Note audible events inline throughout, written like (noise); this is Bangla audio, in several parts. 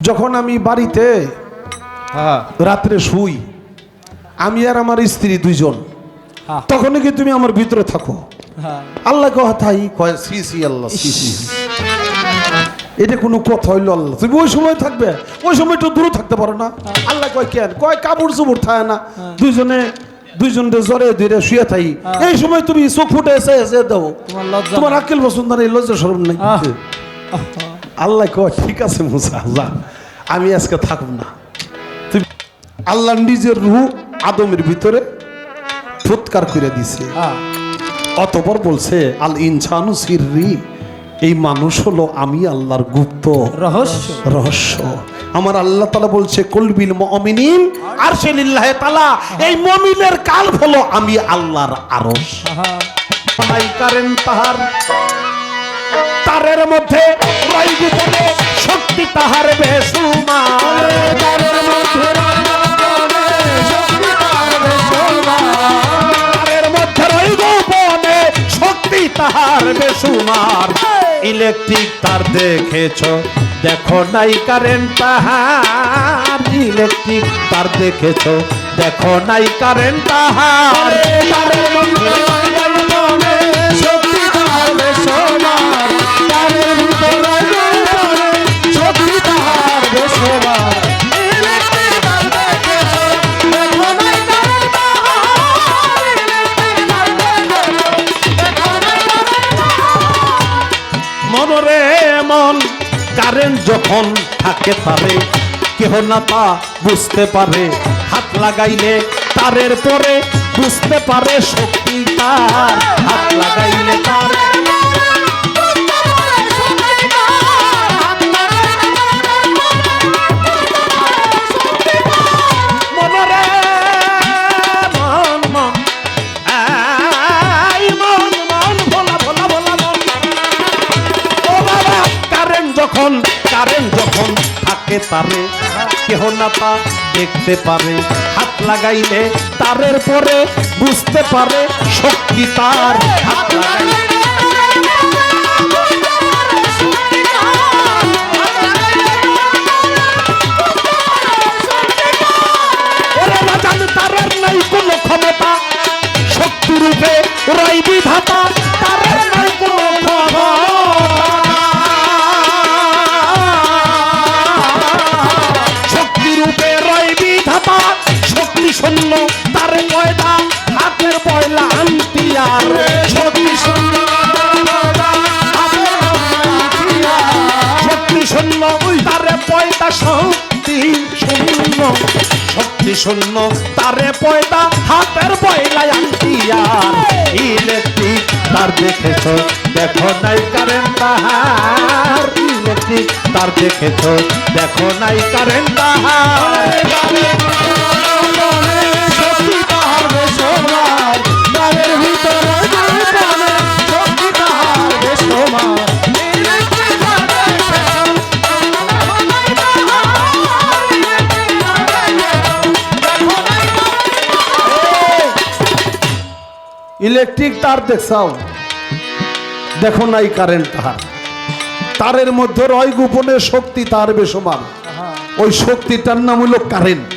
যখন আমি বাড়িতে হ্যাঁ। রাত্রে শুই আমি আর আমার স্ত্রী দুইজন হ্যাঁ। তখন কি তুমি আমার ভিতরে থাকো? হ্যাঁ। আল্লাহ কথাই কয় সি সি আল্লাহ সি সি। এটা কোনো কথা হইল আল্লাহ। তুমি ওই সময় থাকবে? ওই সময় একটু দূরে থাকতে পারো না? আল্লাহ কয় কেন? কয় কাপড় চোপড় থাকে না। দুইজনে দুইজনে জ্বরে ধীরে শুয়ে থাই। এই সময় তুমি চোখ ফুটে এসে এসে দাও। তোমার আকিল বসুন এই লজ্জা সরম নাই। আল্লাহ কয় ঠিক আছে মুসা যা আমি আজকে থাকব না। তুমি আল্লাহ নিজের রূহ আদমের ভিতরে ফুৎকার করে দিছে। অতপর বলছে আল ইনসানু সিররি এই মানুষ হলো আমি আল্লাহর গুপ্ত রহস্য। রহস্য। আমার আল্লাহ তালা বলছে কলবিল মমিনিন আর সেলিল্লাহে তালা এই মমিনের কাল হলো আমি আল্লাহর আরশ। নাই তাহার তারের মধ্যে শক্তি তাহার মধ্যে তাহার বেসুমার ইলেকট্রিক তার দেখেছ, দেখো নাই কারেন্ট তাহার। ইলেকট্রিক তার দেখেছ, দেখো নাই কারেন্ট তাহার। মনরে মন কারেন্ট যখন থাকে তারে, কেহ না তা বুঝতে পারে। হাত লাগাইলে তারের পরে বুঝতে পারে শক্তি তার। হাত লাগাইলে তার থাকে তারে। কেহ না তা দেখতে পারে। হাত লাগাইলে তারের পরে বুঝতে পারে শক্তি তার। হাত লাগাইলে শক্তি শূন্য, তারে পয়দা হাতের পয়লায় আন্তিয়ার ইলেকট্রিক তার দেখেছ, দেখো নাই কারেন্ট তাহার। ইলেকট্রিক তার দেখেছ, দেখো নাই কারেন্ট তাহার। ইলেকট্রিক তার দেখছাও? দেখো নাই কারেন্ট তাহার তারের মধ্যে রয় গোপনে শক্তি তার বেসমান। ওই শক্তিটার নাম হলো কারেন্ট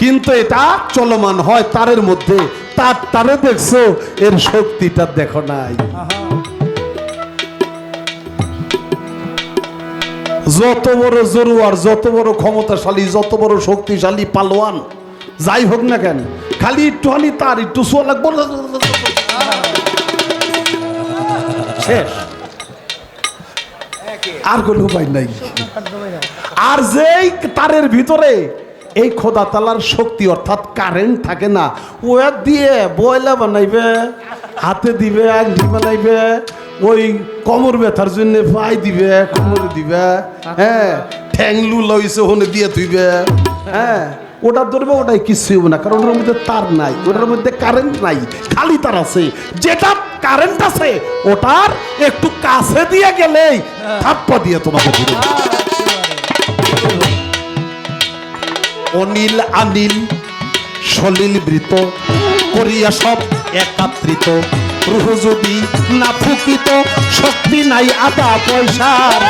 কিন্তু এটা চলমান হয় তারের মধ্যে। তার তারে দেখছ এর শক্তিটা দেখো নাই। যত বড় জরুয়ার যত বড় ক্ষমতাশালী যত বড় শক্তিশালী পালোয়ান যাই হোক না কেন, খালি একটু খালি তার একটু শো লাগবো। শেষ। আর কোনো উপায় নাই। আর যেই তারের ভিতরে এই খোদা তালার শক্তি অর্থাৎ কারেন্ট থাকে না ও দিয়ে বয়লা বানাইবে, হাতে দিবে, আংটি বানাইবে, ওই কমর ব্যথার জন্য পাই দিবে, কোমরে দিবে হ্যাঁ ঠ্যাংলু লইছে, ওখানে দিয়ে থুইবে হ্যাঁ। ওটা ধরবে, ওটাই কিছুই হবে না। কারণ ওটার মধ্যে তার নাই, ওটার মধ্যে কারেন্ট নাই, খালি তার আছে। যেটা কারেন্ট আছে, ওটার একটু কাছে দিয়ে গেলেই থাপ্পা দিয়ে তোমাকে ধরে অনিল, আনিল, সলিল বৃত, করিয়া সব একাত্রিত। রুহ যদি না ফুকিত, শক্তি নাই আদা পয়সার।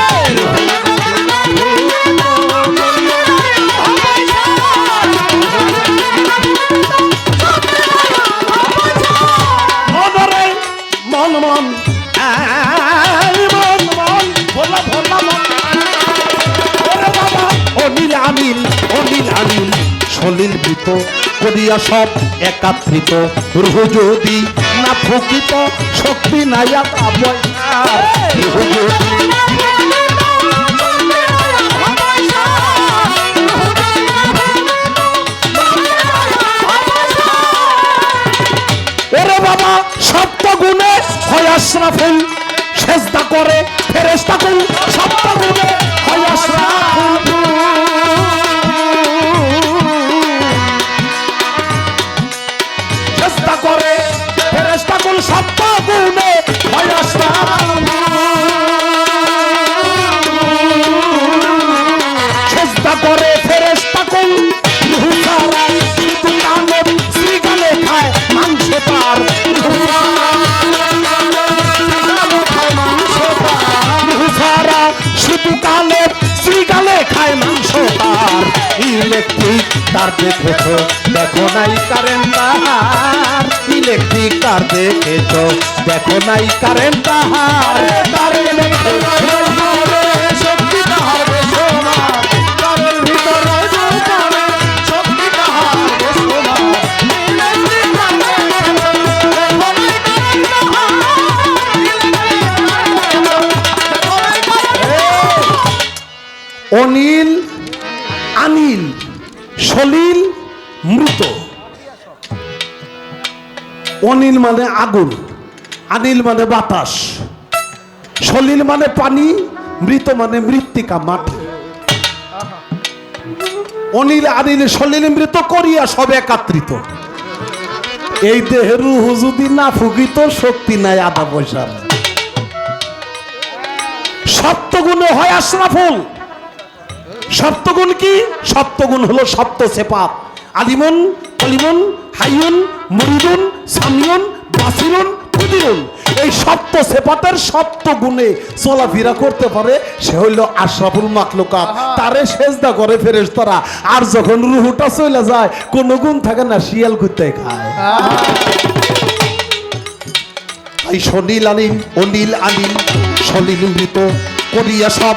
সলিল মৃত করিয়া সব একাত্রিত। রুহ যদি না প্রকৃত, শক্তি নাই আর পয়সার রুহ যদি বাবা, সপ্ত গুণে হয় আশরাফুল সেজদা করে ফেরেস্তা কুল, সপ্ত গুণে। তার দেখেছ? দেখো নাই কারেন্ট তাহার ইলেকট্রিক তার দেখেছ? দেখো নাই কারেন্ট তাহার অনিল মানে আগুন, আনিল মানে বাতাস। সলিল মানে পানি, মৃত মানে মৃত্তিকা মাটি অনিল, আনিল, সলিল মৃত করিয়া সব একাত্রিত। এই দেহের যদি না ফুকিত শক্তি নাই আধা পয়সার সপ্তগুণে হয় আশরাফুল সপ্তগুণ কি? সপ্তগুণ হলো সপ্ত সেপাত। আলিমুন কলিমুন হাইউন মুরিদুন সামিউন বাসিরুন কুদিরুন। এই সপ্ত সেপাতের সপ্ত গুণে চলাফেরা করতে পারে সে হইল আশরাফুল মাকলুকা তারে সেজদা করে ফেরেশতারা। আর যখন রুহুটা চলে যায় কোনো গুণ থাকে না শিয়াল কুত্তে খায়। তাই সলিল আনিল অনিল আনিল সলিল মৃত করিয়া সব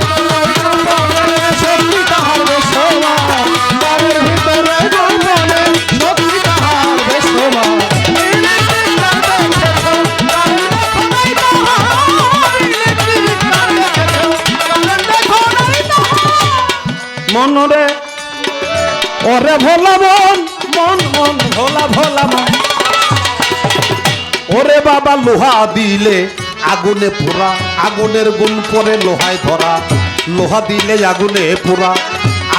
ওরে ভোলা মন মন মন, ভোলা ভোলা মন। ওরে বাবা লোহা দিলে আগুনে পোড়া, আগুনের গুণ পরে লোহায় ধরা। লোহা দিলে আগুনে পোড়া,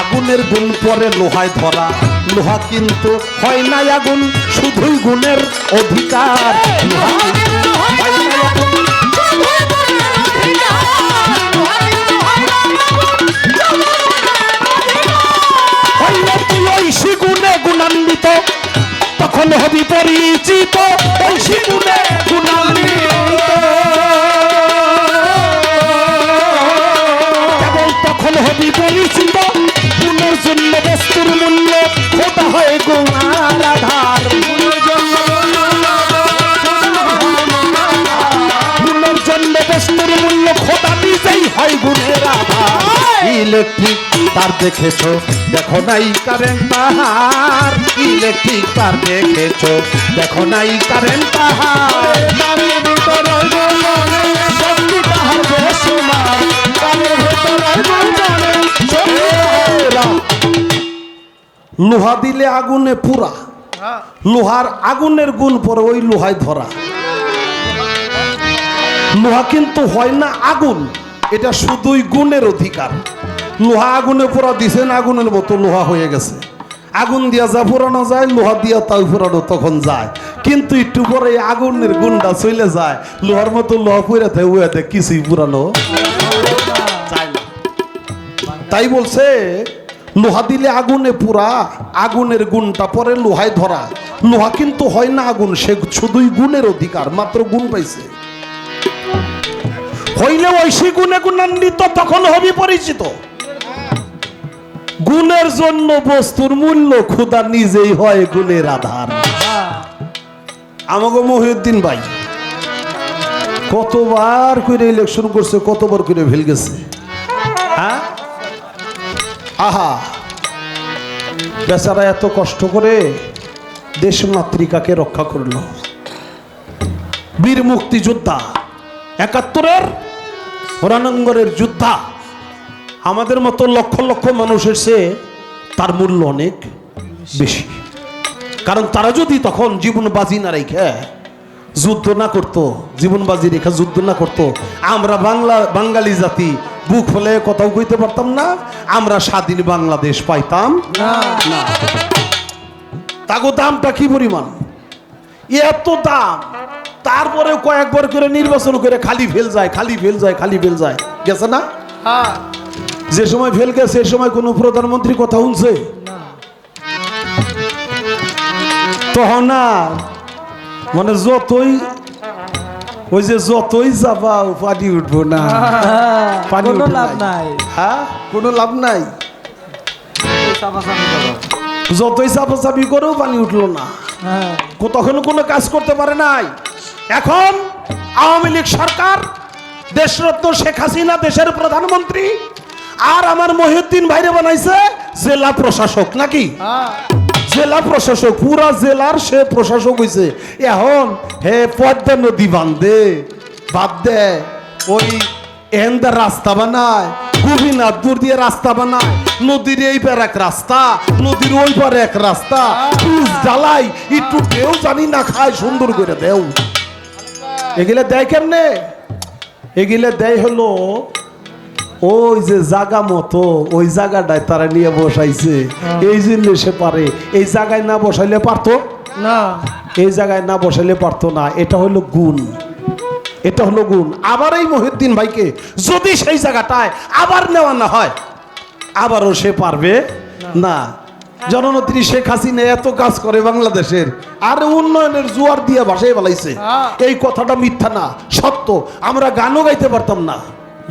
আগুনের গুণ পরে লোহায় ধরা। লোহা কিন্তু হয় না আগুন, শুধুই গুণের অধিকার। লোহা গুণান্বিত তখন হবি পরিচিত। ঐশী গুণে গুণান্বিত ইলেকট্রিক তার দেখেছ? দেখো নাই কারেন্ট তাহার, ইলেকট্রিক তার দেখেছ? দেখো নাই কারেন্ট তাহার লোহা দিলে আগুনে পুরা, লোহার আগুনের গুণ পরে ওই লোহায় ধরা লোহা কিন্তু হয় না আগুন, এটা শুধুই গুণের অধিকার। লোহা আগুনে পোড়া দিছেন আগুনের মতো লোহা হয়ে গেছে। আগুন দিয়া যা পোড়ানো যায়, লোহা দিয়া তাও পোড়ানো তখন যায়। কিন্তু একটু পরে আগুনের গুণটা চলে যায়। লোহার মতো লোহা থাকে উয়াতে কিছুই পুরানো তাই বলছে, লোহা দিলে আগুনে পুরা, আগুনের গুণটা পরে লোহায় ধরা। লোহা কিন্তু হয় না আগুন, সে শুধুই গুণের অধিকার, মাত্র গুণ পাইছে। হইলে ঐশী গুণে গুণান্বিত তখন হবি পরিচিত। গুণের জন্য বস্তুর মূল্য ক্ষুদা নিজেই হয় গুণের আধার। আমাকে মহিউদ্দিন ভাই, কতবার করে ইলেকশন করছে, কতবার করে ভেল গেছে? হ্যাঁ? আহা! বেচারা এত কষ্ট করে দেশ মাতৃকাকে রক্ষা করল। বীর মুক্তিযোদ্ধা, একাত্তরের হরানঙ্গরের যোদ্ধা আমাদের মতো লক্ষ লক্ষ মানুষের সে তার মূল্য অনেক বেশি। কারণ তারা যদি তখন জীবন বাজি না রেখে যুদ্ধ না করতো জীবন বাজি রেখে যুদ্ধ না করতো, আমরা বাংলা, বাঙালি জাতি বুক হলে কথাও কইতে পারতাম না, আমরা স্বাধীন বাংলাদেশ পাইতাম না। তাগো দামটা কি পরিমাণ? এত দাম। তারপরে কয়েকবার করে নির্বাচন করে খালি ফেল যায়, খালি ফেল যায়, খালি ফেল যায়। গেছে না? যে সময় ফেল গেছে সে সময় কোনো প্রধানমন্ত্রী কথা শুনছে? তখন আর মানে যতই ওই যে যতই যাবা পানি উঠবো না। (laughs) পানি কোনো লাভ নাই। নাই। হ্যাঁ? কোনো লাভ নাই। যতই চাপাচাপি করেও পানি উঠল না। হ্যাঁ। তখন কোনো কাজ করতে পারে নাই। এখন আওয়ামী লীগ সরকার দেশরত্ন শেখ হাসিনা দেশের প্রধানমন্ত্রী আর আমার মহিউদ্দিন ভাইরে বানাইছে জেলা প্রশাসক নাকি? হ্যাঁ। জেলা প্রশাসক পুরা জেলার সে প্রশাসক হইছে। এখন হে পদ্মা নদী বান্ধে বাদ দে ওই এন্দা রাস্তা বানায় গোপীনাথপুর দিয়ে রাস্তা বানায় নদীর এই পার এক রাস্তা নদীর ওই পার এক রাস্তা জ্বালাই একটু কেউ জানি না খায় সুন্দর করে দেও এগুলা দেয় কেমনে? এগুলা দেয় হলো ওই যে জাগা মতো ওই জায়গাটায় তারা নিয়ে বসাইছে। এই জন্য সে পারে। এই জায়গায় না বসাইলে পারতো? না। এই জায়গায় না বসাইলে পারতো না। এটা হলো গুণ। এটা হলো গুণ। আবার এই মহিউদ্দিন ভাইকে যদি সেই জায়গাটায় আবার নেওয়া না হয় আবারও সে পারবে? না। জননেত্রী শেখ হাসিনা এত কাজ করে বাংলাদেশের আর উন্নয়নের জোয়ার দিয়ে ভাসাই বেলাইছে হ্যাঁ। এই কথাটা মিথ্যা না সত্য। আমরা গানও গাইতে পারতাম না।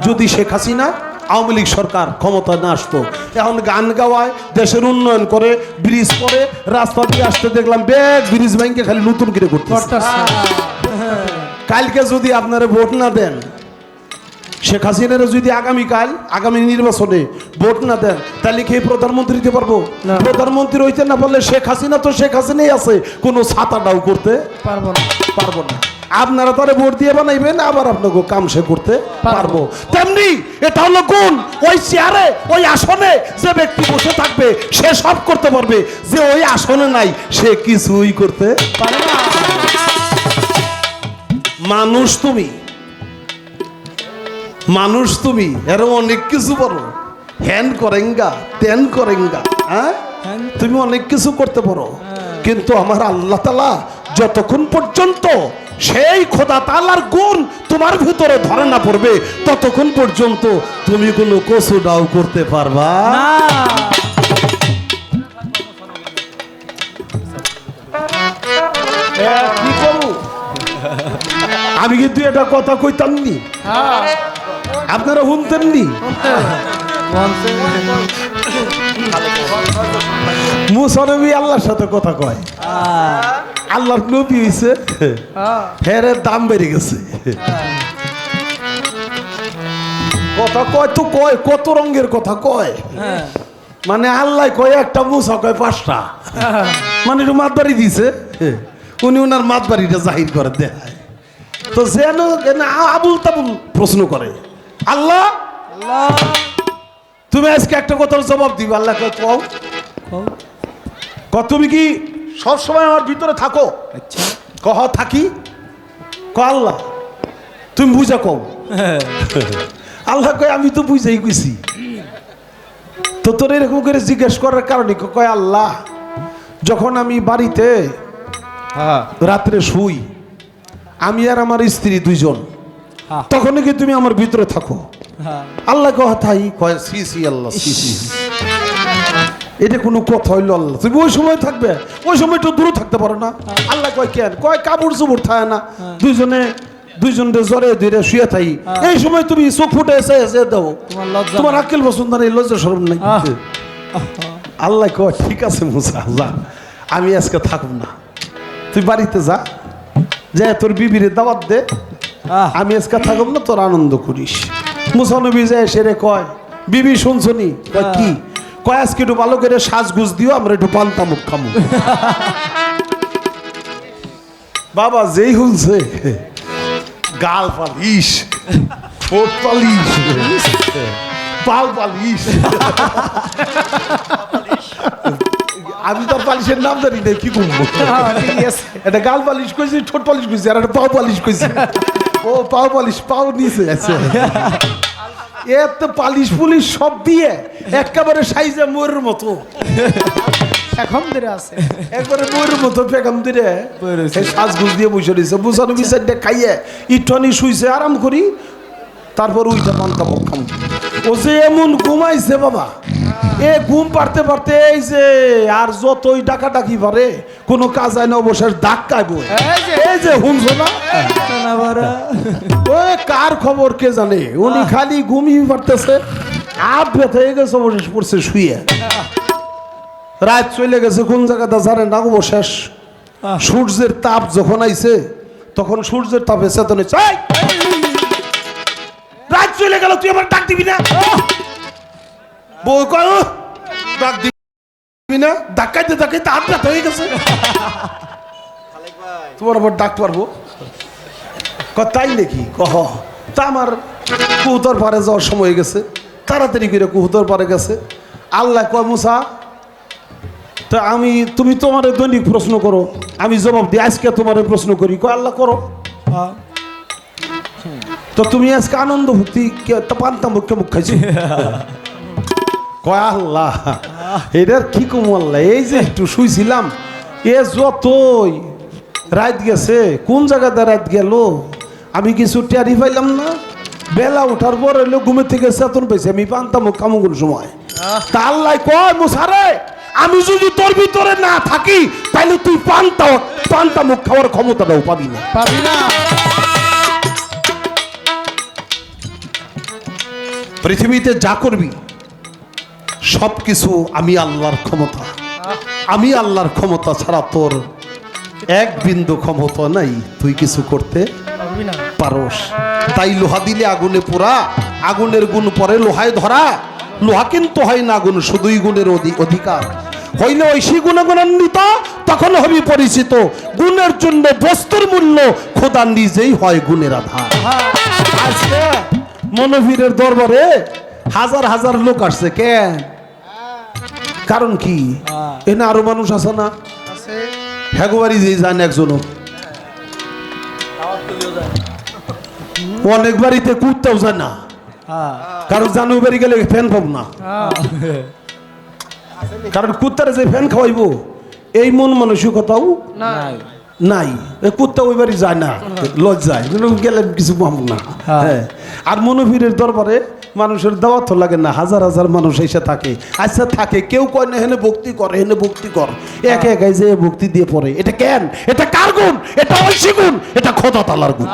যদি শেখ হাসিনা আওয়ামী লীগ সরকার ক্ষমতা না আসতো এখন গান গাওয়ায় দেশের উন্নয়ন করে ব্রিজ করে রাস্তা দিয়ে আসতে দেখলাম ব্যাগ ব্রিজ ব্যাংকে খালি নতুন করে করতে কালকে যদি আপনারা ভোট না দেন শেখ হাসিনার যদি আগামীকাল আগামী নির্বাচনে ভোট না দেন তাহলে কি প্রধানমন্ত্রী দিতে পারব? প্রধানমন্ত্রী হইতে না পারলে শেখ হাসিনা তো শেখ হাসিনাই আছে কোনো ছাতাটাও করতে পারব না। পারব না। আপনারা তারে ভোট দিয়ে বানাইবেন আবার আপনাকে কাম সে করতে পারব। তেমনি এটা হলো গুণ ওই চেয়ারে ওই আসনে যে ব্যক্তি বসে থাকবে সে সব করতে পারবে যে ওই আসনে নাই সে কিছুই করতে পারে না। মানুষ তুমি মানুষ তুমি এর অনেক কিছু পারো। হ্যান করেঙ্গা তেন করেঙ্গা হ্যাঁ? তুমি অনেক কিছু করতে পারো। কিন্তু আমার আল্লাহ তালা যতক্ষণ পর্যন্ত সেই খোদা তালার গুণ তোমার ভিতরে ধরে না পড়বে ততক্ষণ পর্যন্ত তুমি কোনো কচু ডাও করতে পারবা। কি আমি কিন্তু এটা কথা কইতাম নি। হ্যাঁ। আপনারা শুনতেন নি? মুসরবি আল্লাহর সাথে কথা কয়। আল্লাহর নবী হইছে ফেরের দাম বেড়ে গেছে। কথা কয় তো কয় কত রঙের কথা কয়। হ্যাঁ। মানে আল্লাহ কয় একটা মুসা কয় পাঁচটা। মানে একটু মাতবাড়ি দিছে। উনি ওনার মাতবাড়িটা জাহির করে দেখায়। তো যেন আবুল তাবুল প্রশ্ন করে আল্লাহ আল্লাহ। তুমি আজকে একটা কথার জবাব দিবে আল্লাহ কয় কও। ক তুমি কি সবসময় আমার ভিতরে থাকো? আচ্ছা। কহ থাকি? ক আল্লাহ তুমি বুঝা কম আল্লাহ কয় আমি তো বুঝাই গেছি। তো তোর এরকম করে জিজ্ঞেস করার কারণে কয় আল্লাহ যখন আমি বাড়িতে হ্যাঁ। রাত্রে শুই আমি আর আমার স্ত্রী দুইজন হ্যাঁ। তখন কি তুমি আমার ভিতরে থাকো? হ্যাঁ। আল্লাহ কয় তাই কয় সি সি আল্লাহ সি সি। এটা কোনো কথা হইল আল্লাহ। তুমি ওই সময় থাকবে ওই সময় একটু দূরে থাকতে পারো না। আল্লাহ কয় কেন কয় কাপড় চোপড় থাকে না। দুইজনে দুইজনে জ্বরে ধীরে শুয়ে থাই। এই সময় তুমি চোখ ফুটে এসে এসে দাও। তোমার আকেল বসুন এই লজ্জা সরম নাই। আল্লাহ কয় ঠিক আছে মুসা যা। আমি আজকে থাকব না। তুই বাড়িতে যা। যে তোর বিবির দাওয়াত দে। আমি আজকে থাকব না তোর আনন্দ করিস। মুসানবী যায় সেরে কয় বিবি শুনছনি কয় কি? কয় আজকে একটু ভালো করে সাজগুজ দিও, আমরা একটু পান্তা মুখ খামু। বাবা, যেই শুনছে গাল পালিশ, ঠোঁট পালিশ, পাল পালিশ। আমি তো পালিশের নাম জানি না, কি করব। এটা গাল পালিশ কইছি ঠোঁট পালিশ কইছি আর একটা পাও পালিশ কইছি ও, পাও পালিশ, পাও নিচে আছে। এর তো পালিশ পুলিশ সব দিয়ে একেবারে সাইজে ময়ূরের মতো। এখন ধরে আছে। একবারে মতো পেগাম সাজগুজ দিয়ে বসে রয়েছে। বুঝানো বিচারটা খাইয়ে ইটনি শুইছে আরাম করি তারপর ওইটা পান্তা পক্ষাম ও যে এমন ঘুমাইছে বাবা এ ঘুম পারতে পারতে এই যে আর যতই ডাকা ডাকি পারে কোনো কাজ না কাইব এই যে। শুনছো না? না ওই কার খবর কে জানে? উনি খালি ঘুমিয়ে পারতেছে আপ ব্যথা হয়ে গেছে অবশেষ পড়ছে শুয়ে রাত চলে গেছে কোন জায়গাটা জানে না অবশেষ। সূর্যের তাপ যখন আইছে তখন সূর্যের তাপে চেতনে চাই রাত চলে গেল তুই আমার ডাক দিবি না? তাই নাকি? তা আমার যাওয়ার সময় গেছে। তাড়াতাড়ি করে কুহুতর পারে গেছে। আল্লাহ কয়, মুসা, তা আমি, তুমি তোমার দৈনিক প্রশ্ন করো। আমি জবাব দিই, আজকে তোমার প্রশ্ন করি। কয়, আল্লাহ করো। হ্যাঁ। তো তুমি আজকে আনন্দ ভক্তি তা পান্তা মুখে মুখ খাইছি? কয় আল্লাহ এটার কি আল্লাহ? এই যে একটু শুইছিলাম এ যতই রাত গেছে কোন জায়গাতে রাত গেল? আমি কিছু টেরি পাইলাম না। বেলা উঠার পর এলো ঘুমে থেকে চেতন পাইছি আমি পান্তা মুখ খামো কোন সময় তা আল্লাহ কয় মুসারে আমি যদি তোর ভিতরে না থাকি তাহলে তুই পান্তা পান্তা মুখ খাওয়ার ক্ষমতাটাও পাবি না। পাবি না। পৃথিবীতে যা করবি সব কিছু আমি আল্লাহর ক্ষমতা। আমি আল্লাহর ক্ষমতা ছাড়া তোর এক বিন্দু ক্ষমতা নাই। তুই কিছু করতে পারস। তাই লোহা দিলে আগুনে পোড়া আগুনের গুণ পরে লোহায় ধরা। লোহা কিন্তু হয় না আগুন শুধুই গুণের অধি- অধিকার। হইলে ঐশী গুণগুণান্বিত তখন হবি পরিচিত। গুণের জন্য বস্তুর মূল্য খোদা নিজেই হয় গুণের আধার। আজকে মনোবীরের দরবারে হাজার হাজার লোক আসছে কেন? কারণ কি? হ্যাঁ। এনে আরও মানুষ আছে না? আছে। যে যান একজনও। অনেক বাড়িতে কুত্তাও যায় না। হ্যাঁ। কারণ জানু বাড়ি গেলে ফ্যান পাব না। হ্যাঁ। কারণ কুত্তারে যে ফ্যান খাওয়াইবো এই মন মানসিকতাও নাই। নাই। কুত্তা ওই বাড়ি যায় না। লজ্জায়। কিন্তু গেলে কিছু পাব না। হ্যাঁ। আর মনোবীরের দরবারে মানুষের দাওয়াত তো লাগে না হাজার হাজার মানুষ এসে থাকে। আচ্ছা থাকে। কেউ কয় না হেনে ভক্তি কর হেনে ভক্তি কর। একে একাই যে ভক্তি দিয়ে পড়ে এটা কেন? এটা কার গুণ? এটা ঐশী গুণ এটা খোদা তালার গুণ।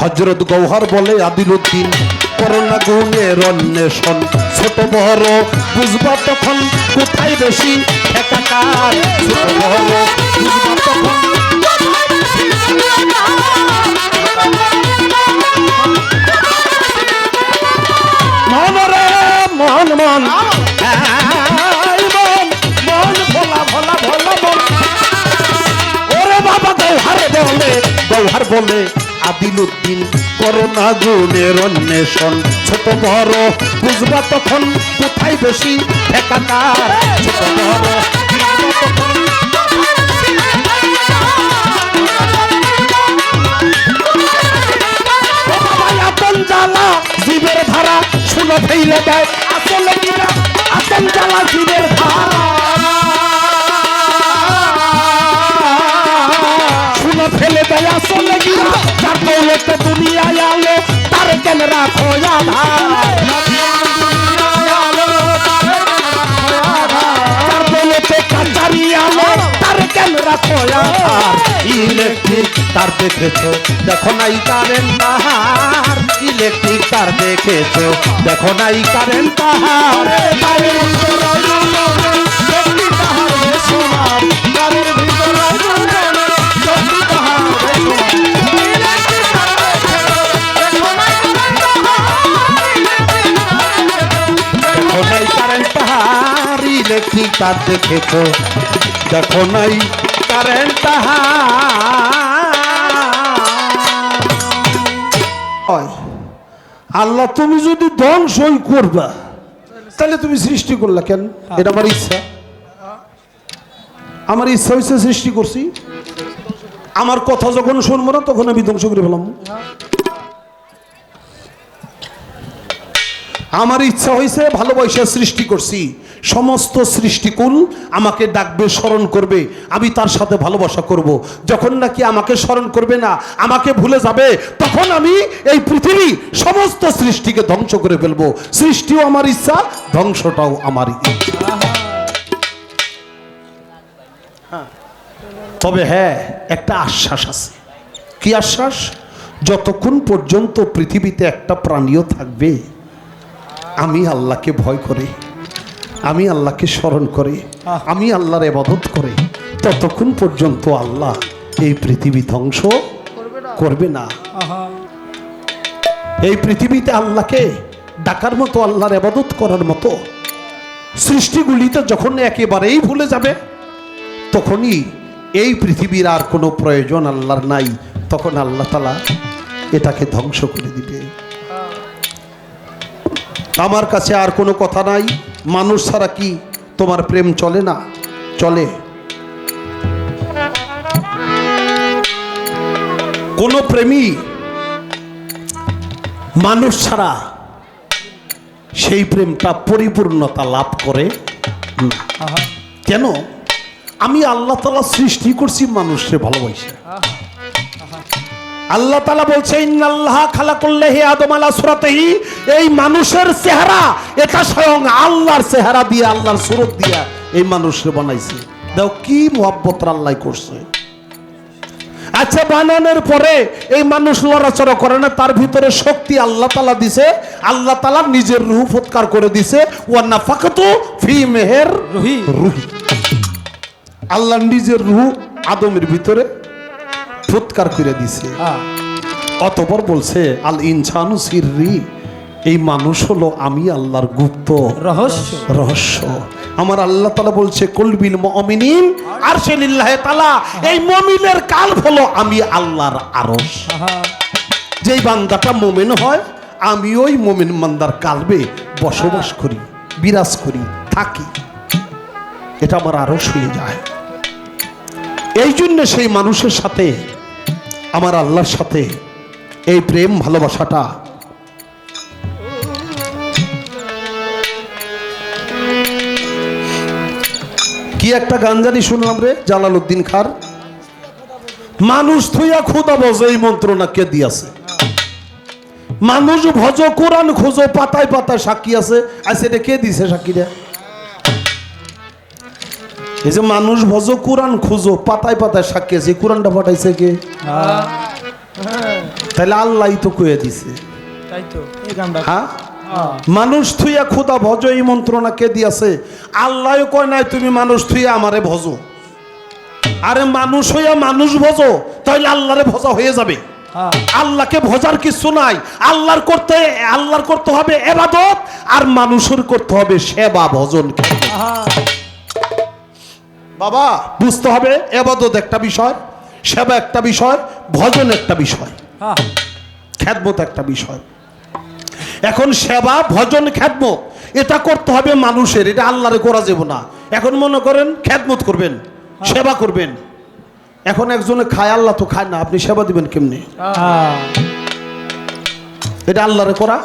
হজরত গৌহর বলে আদিলুদ্দিন করোনা গুণের অন্বেষণ। ছোট বড় বুঝবা তখন কোথায় বেশি একাকার ছোট বড় বুঝবা তখন বলে আদিল উদ্দিন করোনা গুণের অন্বেষণ ছোট বড় বুঝবা তখন কোথায় বেশি একাকার জীবের ধারা শুনে ফেলে দেয় আসলে আসল জ্বালা জীবের ধারা দেয় আসলে কিনা যার দৌলতে দুনিয়ায় আলো তার কেন রাখো তার দৌলতে কাচারি আলো তার কেন রাখো ইলেকট্রিক তার দেখেছ দেখো নাই কারেন্ট তাহার ইলেকট্রিক তার দেখেছ দেখো নাই কারেন্ট তাহার শক্তি তাহার বেসুমার তারের ভিতরে ইলেকট্রিক তার দেখেছ? দেখো নাই কারেন্ট তাহার। আল্লাহ তুমি যদি ধ্বংসই করবা তাহলে তুমি সৃষ্টি করলা কেন? এটা আমার ইচ্ছা। আমার ইচ্ছা হয়েছে সৃষ্টি করছি। আমার কথা যখন শুনব না তখন আমি ধ্বংস করে ফেলাম। আমার ইচ্ছা হয়েছে ভালোবাসা সৃষ্টি করছি। সমস্ত সৃষ্টিকুল আমাকে ডাকবে, স্মরণ করবে। আমি তার সাথে ভালোবাসা করব। যখন নাকি আমাকে স্মরণ করবে না, আমাকে ভুলে যাবে, তখন আমি এই পৃথিবী সমস্ত সৃষ্টিকে ধ্বংস করে ফেলব। সৃষ্টিও আমার ইচ্ছা, ধ্বংসটাও আমার ইচ্ছা। তবে হ্যাঁ একটা আশ্বাস আছে। কি আশ্বাস? যতক্ষণ পর্যন্ত পৃথিবীতে একটা প্রাণীও থাকবে আমি আল্লাহকে ভয় করে আমি আল্লাহকে স্মরণ করে আমি আল্লাহর এবাদত করে ততক্ষণ পর্যন্ত আল্লাহ এই পৃথিবী ধ্বংস করবে না। এই পৃথিবীতে আল্লাহকে ডাকার মতো আল্লাহর এবাদত করার মতো সৃষ্টিগুলিতে যখন একেবারেই ভুলে যাবে তখনই এই পৃথিবীর আর কোনো প্রয়োজন আল্লাহর নাই তখন আল্লাহ তালা এটাকে ধ্বংস করে দিবে। আমার কাছে আর কোনো কথা নাই। মানুষ ছাড়া কি তোমার প্রেম চলে না? চলে। কোনো প্রেমী মানুষ ছাড়া সেই প্রেমটা পরিপূর্ণতা লাভ করে কেন? আমি আল্লাহ তালা সৃষ্টি করছি মানুষকে ভালোবাসে। আল্লাহ তালা বলছে এই মানুষের চেহারা, এটা স্বয়ং আল্লাহর চেহারা দিয়ে, আল্লাহর সুরত দিয়া এই মানুষকে বানাইছে। দেখো কি মোহাব্বত আল্লাহ করছে। আচ্ছা বানানোর পরে এই মানুষ লড়াচড়া করে না, তার ভিতরে শক্তি আল্লাহ তালা দিছে, আল্লাহ তালা নিজের রুহ ফৎকার করে দিছে ওয়ান্না ফাকাতু ফি মেহের রুহি রুহি। আল্লাহ নিজের রুহ আদমের ভিতরে ফুৎকার করে দিছে। হ্যাঁ অতপর বলছে আল ইনসানু সিররি এই মানুষ হলো আমি আল্লাহর গুপ্ত রহস্য। রহস্য। আমার আল্লাহ তালা বলছে কলবিল মমিনিন আর তালা এই মমিনের কাল হলো আমি আল্লাহর আরস যেই বান্দাটা মোমেন হয় আমি ওই মোমেন মান্দার কালবে বসবাস করি বিরাজ করি থাকি। এটা আমার আরও শুয়ে যায়। এই জন্য সেই মানুষের সাথে আমার আল্লাহর সাথে এই প্রেম ভালোবাসাটা। কি একটা গান জানি শুনলাম রে, জালালউদ্দিন খার? মানুষ থুইয়া খুদা বজে এই মন্ত্রণা কে দিয়াছে? মানুষ ভজ কোরআন খোঁজো, পাতায় পাতায় সাক্ষী আছে। আচ্ছা এটা কে দিছে সাক্ষীরা এই যে মানুষ ভজ কোরআন খুঁজো পাতায় পাতায় সাক্ষী আছে। এই কোরআনটা পাঠাইছে কে? তাহলে আল্লাহ তো কয়ে দিছে। হ্যাঁ? মানুষ থুইয়া খুদা ভজ এই মন্ত্রণা কে দিয়াছে? আল্লাহ কয় নাই তুমি মানুষ থুইয়া আমারে ভজো। আরে মানুষ হইয়া মানুষ ভজো তাহলে আল্লাহরে ভজা হয়ে যাবে। হ্যাঁ। আল্লাহকে ভজার কিছু নাই। আল্লাহর করতে আল্লাহর করতে হবে এবাদত আর মানুষের করতে হবে সেবা ভজন বাবা বুঝতে হবে এবাদত একটা বিষয় সেবা একটা বিষয় ভজন একটা বিষয় হ্যাঁ। খ্যাতমত একটা বিষয়। এখন সেবা ভজন খ্যাতমত এটা করতে হবে মানুষের এটা আল্লাহরে করা যাব না। এখন মনে করেন খ্যাতমত করবেন সেবা করবেন। এখন একজনে খায় আল্লাহ তো খায় না আপনি সেবা দিবেন কেমনি? হ্যাঁ। এটা আল্লাহরে করা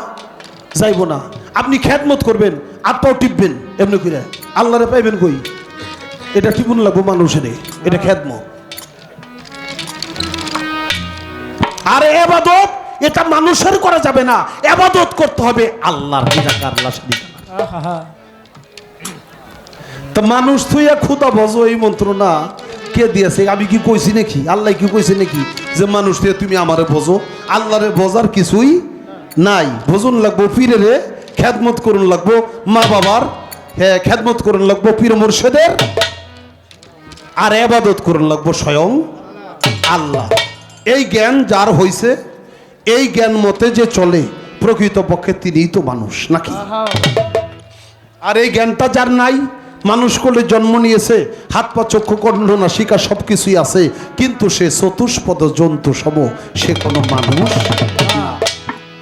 যাইব না। আপনি খ্যাতমত করবেন হাত পাও টিপবেন এমনি করে। আল্লাহরে পাইবেন কই? এটা কি টিপুন লাগবো মানুষের। এটা খ্যাতমত আর এবাদত এটা মানুষের করা যাবে না। এবাদত করতে হবে আল্লাহর আল্লাহ মানুষ থুইয়া খুদা বজো এই মন্ত্র না। কে দিয়েছে? আমি কি কইছি নাকি? আল্লাহ কি কইছে নাকি? যে মানুষ দিয়ে তুমি আমারে বোঝো আল্লাহরে বোঝার কিছুই নাই। ভোজন লাগবো পীরে রে খ্যাদমত করুন লাগবো মা বাবার হ্যাঁ খেদমত করুন লাগবো পীর মুর্শেদের আর এবাদত করুন লাগবো স্বয়ং আল্লাহ। এই জ্ঞান যার হইছে, এই জ্ঞান মতে যে চলে, প্রকৃতপক্ষে তিনিই তো মানুষ, নাকি? আর এই জ্ঞানটা যার নাই, মানুষ করলে জন্ম নিয়েছে, হাত পা চক্ষু কর্ণ নাসিকা সব কিছুই আছে, কিন্তু সে চতুষ্পদ জন্তু সম সে কোনো মানুষ